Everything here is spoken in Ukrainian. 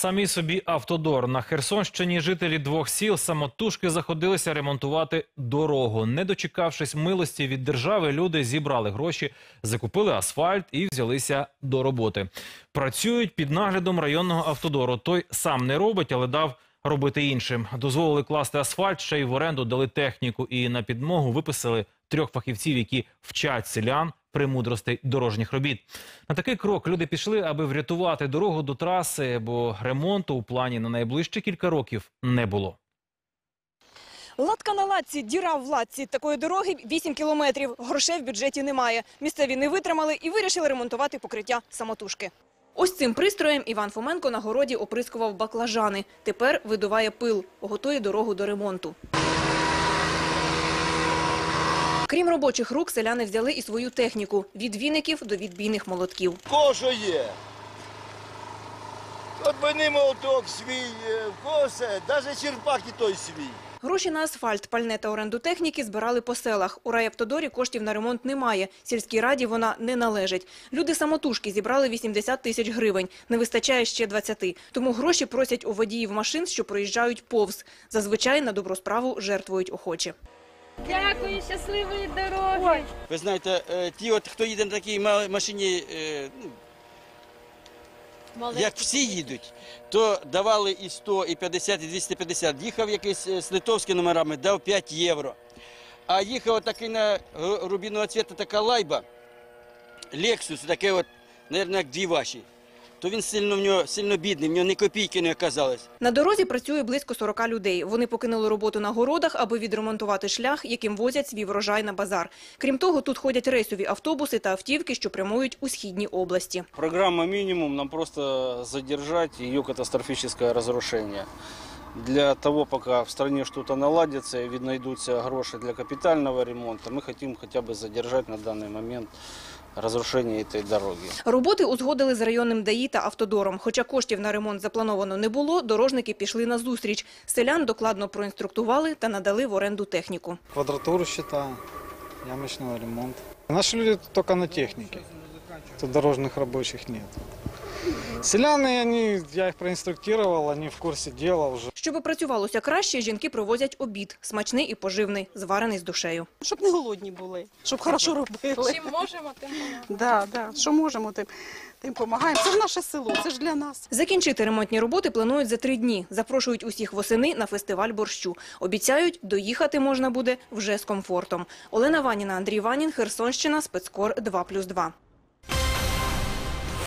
Самі собі автодор на Херсонщині жителі двох сіл самотужки заходилися ремонтувати дорогу. Не дочекавшись милості від держави, люди зібрали гроші, закупили асфальт і взялися до роботи. Працюють під наглядом районного автодору. Той сам не робить, але дав робити іншим. Дозволили класти асфальт, ще й в оренду дали техніку. І на підмогу виписали трьох фахівців, які вчать селян премудростей дорожніх робіт. На такий крок люди пішли, аби врятувати дорогу до траси, бо ремонту у плані на найближчі кілька років не було. Латка на латці, діра в латці. Такої дороги 8 кілометрів. Грошей в бюджеті немає. Місцеві не витримали і вирішили ремонтувати покриття самотужки. Ось цим пристроєм Іван Фоменко на городі оприскував баклажани. Тепер видуває пил, готує дорогу до ремонту. Крім робочих рук, селяни взяли і свою техніку – від віників до відбійних молотків. кого що є. От молоток свій, е, в кого все, навіть черпак і той свій. Гроші на асфальт, пальне та оренду техніки збирали по селах. У райавтодорі коштів на ремонт немає. Сільській раді вона не належить. Люди самотужки зібрали 80 тисяч гривень. Не вистачає ще 20. Тому гроші просять у водіїв машин, що проїжджають повз. Зазвичай на добру справу жертвують охочі. Дякую, щасливої дороги. Ви знаєте, е, ті, от, хто їде на такій машині, е, ну, як всі їдуть, то давали і 100, і 50, і 250. Їхав якийсь е, з литовськими номерами, дав 5 євро. А їхав такий на е, рубінового цвіту така лайба, Lexus, таке от, мабуть, як дві ваші. То він сильно в нього сильно бідний, в нього ні копійки не оказалось. На дорозі працює близько 40 людей. Вони покинули роботу на городах, аби відремонтувати шлях, яким возять свій врожай на базар. Крім того, тут ходять рейсові автобуси та автівки, що прямують у східні області. Програма мінімум нам просто задержати її катастрофічне разрушение Для того, пока в стране что-то наладится и найдутся гроши для капитального ремонта, мы хотим хотя бы задержать на данный момент разрушение этой дороги. Роботи узгодили з районним ДАІ та автодором. Хоча коштів на ремонт заплановано не було, дорожники пішли на зустріч. Селян докладно проінструктували та надали в оренду техніку. Квадратуру считаю, ямочного ремонта. Наши люди тут только на технике. Тут дорожных рабочих нет. Селяне, они, я их проинструктировал, они в курсе дела уже. Щоби працювалося краще, жінки привозять обід. Смачний і поживний, зварений з душею. щоб не голодні були, щоб хорошо робили. Чим можемо, тим помагаємо. Да, да. Що можемо, тим, тим допомагаємо. Це ж наше село, це ж для нас. Закінчити ремонтні роботи планують за три дні. Запрошують усіх восени на фестиваль борщу. Обіцяють, доїхати можна буде вже з комфортом. Олена Ваніна, Андрій Ванін, Херсонщина, спецкор 2+,2.